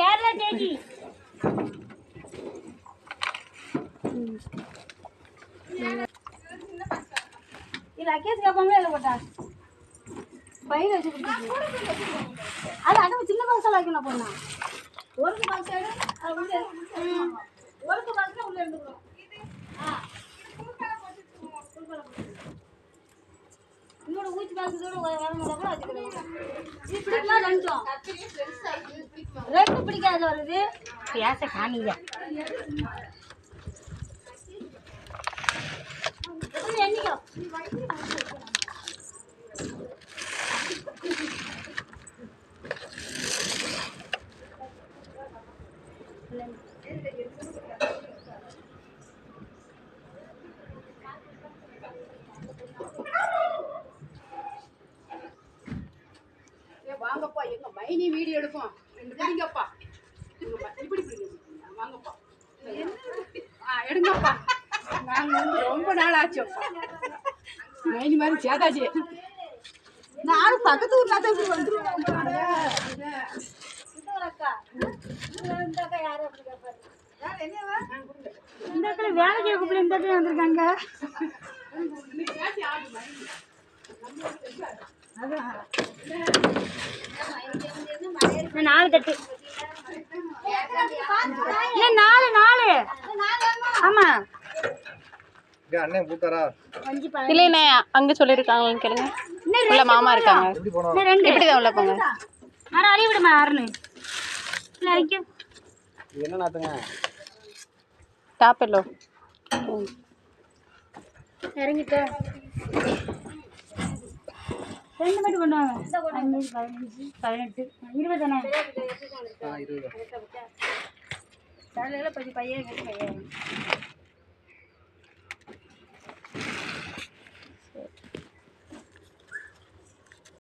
கேரளா தேதி. இது அக்கேஸ் கேட்பாங்க இல்லை போட்டா? பையில வச்சு அது அடவு சின்ன பாக்ஸாக வைக்கணும் பொண்ணா ஒரு பாக்ஸ் அது உள்ள ஒரு பாக்ஸ் உள்ள எடுத்துக்கணும் இன்னொரு ஊச்சி பாக்ஸோட வரணும் கூட வச்சுக்கலாம். இப்படி பிடிக்கலாம் ரெண்டும் பிடிக்காது வருது பேச காமிங்க Thank you. வாங்கப்பா எங்க மைனி வீடியோ எடுப்போம் ரெண்டு பிடிங்கப்பா இப்படி பிடிங்க வாங்கப்பா. ஆ எடுங்கப்பா. நாங்க வந்து ரொம்ப நாள் ஆச்சுப்பா மைனி மாதிரி சேதாச்சு நானும் பக்கத்து ஊர்ல தான் வந்துருவேன் இந்த இடத்துல வேலை கேட்க இந்த இடத்துல வந்திருக்காங்க. நாலு தட்டு. இல்ல நாலு நாலு. ஆமா. இல்லைண்ணே அங்க சொல்லியிருக்காங்கன்னு கேளுங்க. உள்ள மாமா இருக்காங்க. இப்படிதான் உள்ள போங்க. மர அழி விடுமா இது என்ன நாத்துங்க? Top yellow. ரெண்டு மட்டும் கொண்டு வாங்க. அஞ்சு பதினஞ்சு பதினெட்டு இருபது தானே இருபது. பையன் பையன்